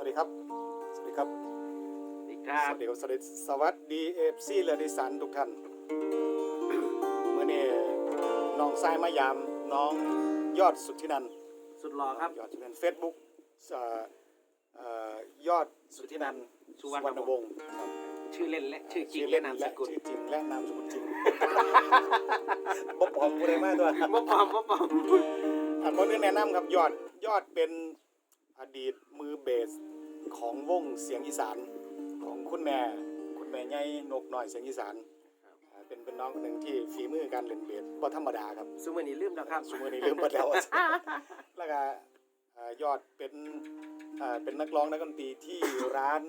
วัสดีครับ สวัสดีครับ สวัสดีครัสบวัสดีครับสวัสดีสวัสดีเอฟซีและดิสันทุกท่าน เมื่อนี้น้องทรายมายามน้องยอดสุทธินันท์สุดหล่อครับ ยอดสุทธินันเฟซบุ๊กยอดสุทธินันท์สุวรรณวงศ์วงศ์ครับชื่อเล่นและชื่อจริงเล่และนามสกุลชื่อจริงและนามสกุลจริง บ๊อบปลอมกูได้มากตัวบ่ปลอมบ่ปลอมอันคนนี้แนะนำครับยอดยอดเป็น อดีตมือเบสของวงเสียงอีสานของคุณแม่ คุณแม่ใหญ่นกหน่อยเสียงอีสานอ่าเป็นเป็นน้องคนหนึ่งที่ฝีมือการเล่นเบสบ่ธรรมดาครับซุมื้อนี้ลืมแล้วครับ สมมตินี้ลืมไปแล้ว แล้วก็อ่ายอดเป็นอ่าเป็นนักร้องนักดนตรีที่ร้าน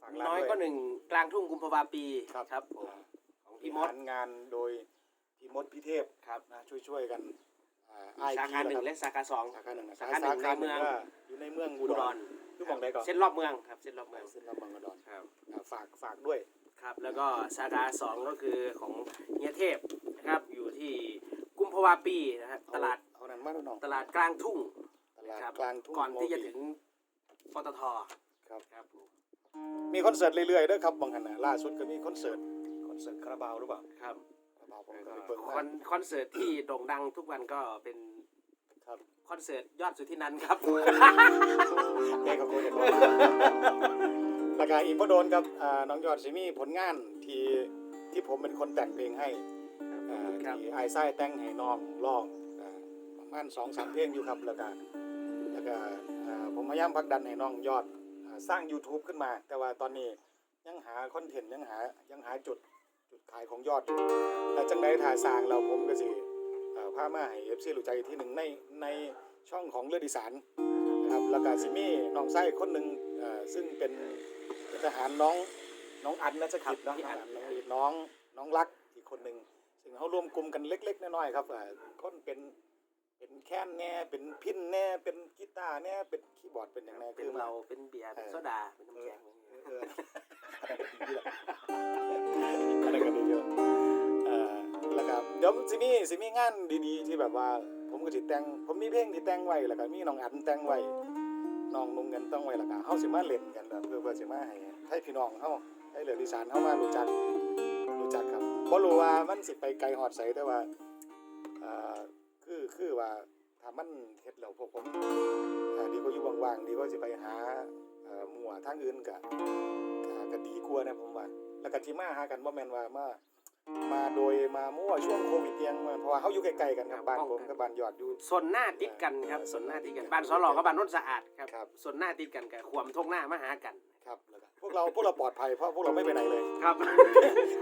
ฝากร้านน้อยด้วยก็หนึ่งกลางทุ่งกุมภาวาปีครับครับผมอ่าของพี่มดงานงานโดยพี่มดพี่เทพครับนะช่วยช่วยๆกัน อ่าไอสาพีขาหนึ่นะงครับและสาขาสองสาขาหนึ่งนะสาขาหนึ่งในเมืองก็อยู่ในเมืองอุอุดดรรคือบอกได้ก่อนเส้นรอบเมืองครับเส้นรอบเมืองเส้นรอบเมืองอุดรครับ อ่าฝากฝากด้วยครับแล้วก็สาขาสองก็คือของเฮียเทพนะครับอยู่ที่กุมภาวาปีนะครับตลาดเอานั้นมาดูน้องตลาดกลางทุ่งตลาดครับกลางทุ่งก่อนที่จะโมบิถึงปตทครับ ครับผมมีคอนเสิร์ตเรื่อยๆด้วยครับบางขณะล่าสุดก็มีคอนเสิร์ตคอนเสิร์ตคาราบาวหรือเปล่าครับ คาราบาวผมแล้วก็ก็ไปเบิ่งคมาอนคอนเสิร์ตที่โด่งดังทุกวันก็เป็นครับคอนเสิร์ตยอดสุดที่นั้นครับเด็กกับโคเด็กแล้วก็อีกพอโดนครับอ่าน้องยอดสิมีผลงานที่ที่ผมเป็นคนแต่งเพลงให้อ่าครับ ที่ไอ้ไส้แต่งให้น้องร้องอ่าประมาณสองสามเพลงอยู่ครับแล้วก็แล้วก็อ่าผมพยายามผลักดันให้น้องยอดอ่าสร้าง YouTube ขึ้นมา แต่ว่าตอนนี้ยังหาคอนเทนต์ยังหายังหาจุด จุดขายของยอดอยู่แต่จังไดถ่ายสร้างเราผมก็สิเอ่อพามาให้ FC รู้ใจกที่หนึ่งในในช่องของเลือดอีสานนะครับแล้วก็สิมีน้องไส้คนหนึ่งเอ่อซึ่งเป็นเป็นทหารน้องน้องอันนะจะกิจเนาะพี่น้องอัอันนน้องอันน้องน้องรักอีกคนหนึ่งซึ่งเขารวมกลุ่มกันเล็ก ๆ น้อยๆครับเอ่อคนเป็นเป็นแค้นแน่เป็นพินแน่เป็นกีตาร์แน่เป็นคีย์บอร์ดเป็นอย่างแน่เป็นคือเราเป็นเบียร์เป็นโซดาเป็นน้ำแข็งเออ เดี๋ยวสิมีสิมีงานดีๆ ที่แบบว่า ผมก็สิแต่งผมมีเพลงที่แต่งไว้แล้วก็มีน้องอันแต่งไว้น้องนุ่งเงินต้องไว้และกะเฮาสิมาเล่นกันเพื่อเพื่อสิมาให้ให้พี่น้องเฮาให้เหลือดิสานเฮามารู้จักรู้จักครับบ่รู้ว่ามันสิไปไกลฮอดไสแต่ว่าเอ่อคือคือว่าถ้ามันเฮ็ดแล้วพวกผมดีกว่าอยู่ว่างๆดีกว่าสิไปหาเอ่อมั่วทางอื่นก็ก็ก็ดีกว่านะผมว่าแล้วก็ที่มาหากันบ่แม่นว่ามา มาโดยมามั่วช่วงโควิดเองเพราะว่าเฮาอยู่ใกล้ๆกันครับบ้านผมกับบ้านยอดอยู่ ส่วนหน้าติดกันครับส่วนหน้าติดกันบ้านสอหลอกับบ้านโนนสะอาดครับครับส่วนหน้าติดกันกับขวมทงหน้ามาหากันครับแล้วก็พวกเราพวกเราปลอดภัยเพราะพวกเราไม่ไปไหนเลยครับ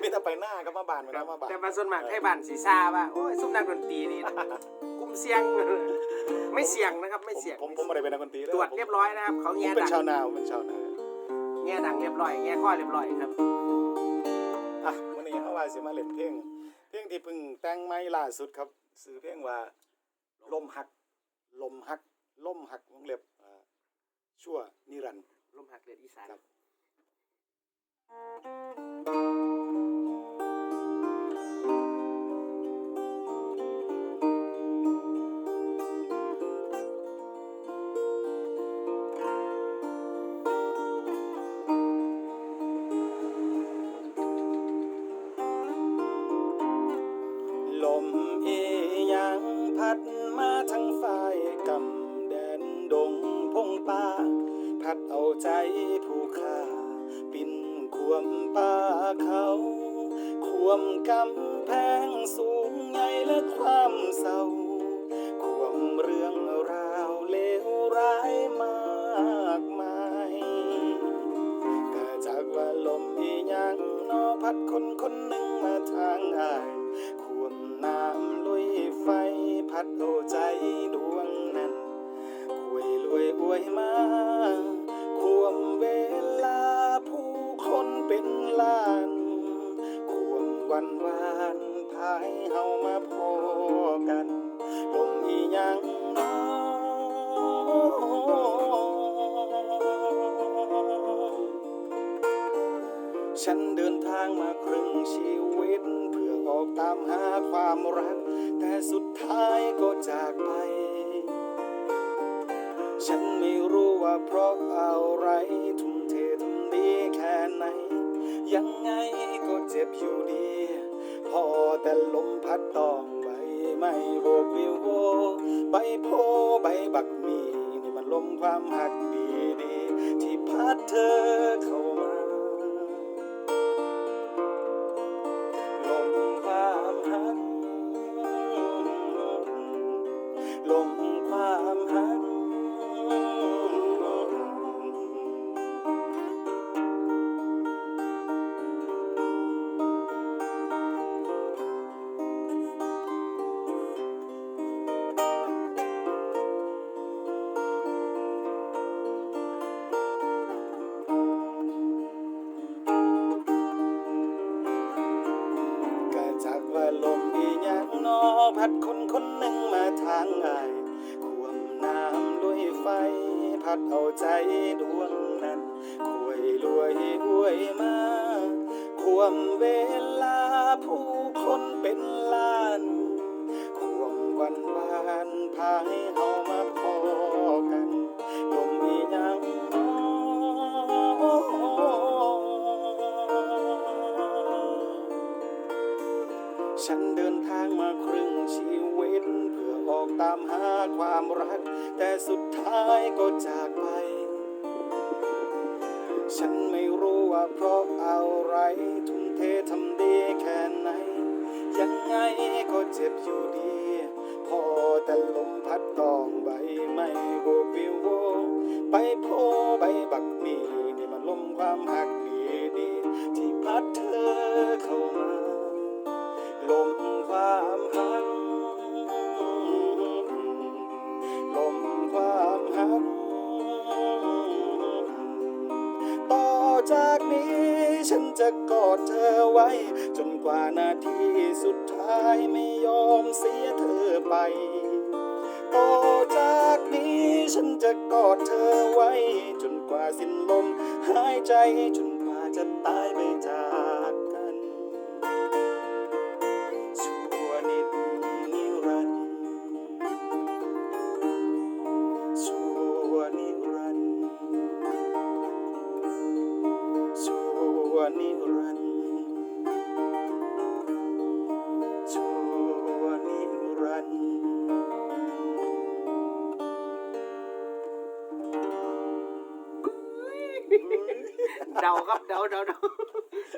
มีแต่ไปหน้ากับมาบานไปหน้ามาบานแต่มาส่วนมากให้บ้านสีซาว่าโอ้ยซุ่มนักดนตรีนี่กลุ่มเสี่ยงไม่เสี่ยงนะครับไม่ผมเสี่ยงผมผมไม่ได้เป็นนักดนตรีเลยตรวจเรียบร้อยนะครับเขาผมแง่เป็นดังชาวนาผมเป็นชาวนาแง่ดังเรียบร้อยแง่ข้อเรียบร้อยครับอะวั นนี้เขาว่าสิมาเล่นเพลงเพลงที่เพิ่งแต่งใหม่ล่าสุดครับชื่อเพลงว่า ลมหัก ลมหัก ลมหักวงเล็บอ่าชั่วนิรันดร์ลมหักเดือดอีสานครับ มกำแพงสูงใหญ่และความเศร้าควมเรื่องราวเลวร้ายมากมายก็จากว่าลมอีหยังนอพัดคนคนหนึ่งมาทางอายควมน้ำลุยไฟพัดเอใจดวงนั้นคุยรวยอวยมา วันวานพายเฮามาพอกันลมอีหยังน้อฉันเดินทางมาครึ่งชีวิต เพื่อออกตามหาความรัก แต่สุดท้ายก็จากไป ฉันไม่รู้ว่าเพราะอะไร ทุ่มเททำดีแค่ไหน ยังไงก็เจ็บอยู่ดี พอแต่ลมพัดตองใบไม่โบกวิวโวใบโพใบบักมี นี่มันลมความหักดีดี ที่พัดเธอเข้า ดคนคนหนึ่งมาทางอายควมน้ำด้วยไฟ พัดเอาใจดวงนั้นควยรวยรวยมาควมเวลาผู้คนเป็นล้านควมวันวานพาให้เฮามา ฉันเดินทางมาครึ่งชีวิต เพื่อออกตามหาความรัก แต่สุดท้ายก็จากไป ฉันไม่รู้ว่าเพราะอะไร ทุ่มเททำดีแค่ไหน ยังไงก็เจ็บอยู่ดี พอแต่ลมพัดตองใบไม่โบวิวโวใบโพใบบักมีนี่มันลมความหักดีดีที่พัดเธอ จะกอดเธอไว้ จนกว่านาทีสุดท้ายไม่ยอมเสียเธอไปต่อจากนี้ฉันจะกอดเธอไว้ จนกว่าสิ้นลมหายใจจนกว่าจะตายไปจาก วนิรันดร์ชั่วนิรันดร์เดาครับเดาเดาเดา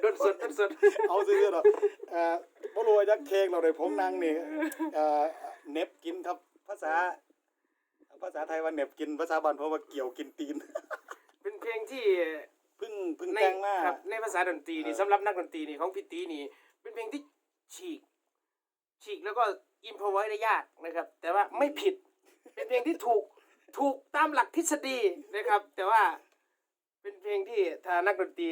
ดนสดดนสดเอาซื้อๆหรอกเอ่อบ่รู้ว่าจักเค้กเราเลยผมนั่งนี่เอ่อเหน็บกินครับ ภาษา ภาษาไทยว่าเหน็บกินภาษาบ้านผมว่าเกี่ยวกินตีน เป็นเพลงที่ เพึ่งเพึ่งในแต่งมาครับใน ภาษาดนตรีนี่เออสำหรับนักดนตรีนี่ของพี่ตีนี่ เป็นเพลงที่ฉีก ฉีกแล้วก็อิมพอไว้ได้ยากนะครับ แต่ว่าไม่ผิด เป็นเพลงที่ถูกถูกตามหลักทฤษฎีนะครับ แต่ว่าเป็นเพลงที่ถ้านักดนตรี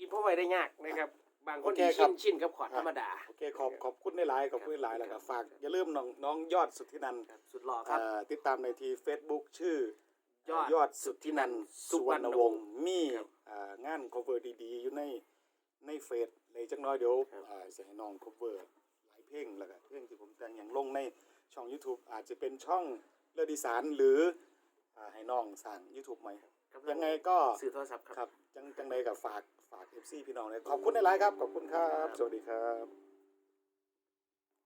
อิมพอไว้ได้ยากนะครับ บางคนที่ชินชินกับคอร์ดธรรมดาโอเคขอบขอบคุณหลายๆขอบคุณหลายๆแล้วก็ฝากอย่าลืมน้องน้องยอดสุทธินันท์ครับสุดหล่อครับ เอ่อติดตามในที Facebook ชื่อ ยอดยอดสุทธินันท์สุวรรณวงศ์มี ครับเอ่อ งาน cover ดีๆ อยู่ในในเฟซเลยจักหน้อยเดี๋ยวครับเอ่อจะให้น้อง cover หลายเพลงแล้วก็เพลงที่ผมแต่งอย่างลงในช่อง YouTube อาจจะเป็นช่องเลือดอีสานหรืออ่าให้น้องสร้าง YouTube ใหม่ครับยังไงก็สื่อโทรศัพท์ครับครับจังจังใดกับฝากฝาก FC พี่น้องเลยขอบคุณหลายๆครับ ขอบคุณครับ สวัสดีครับ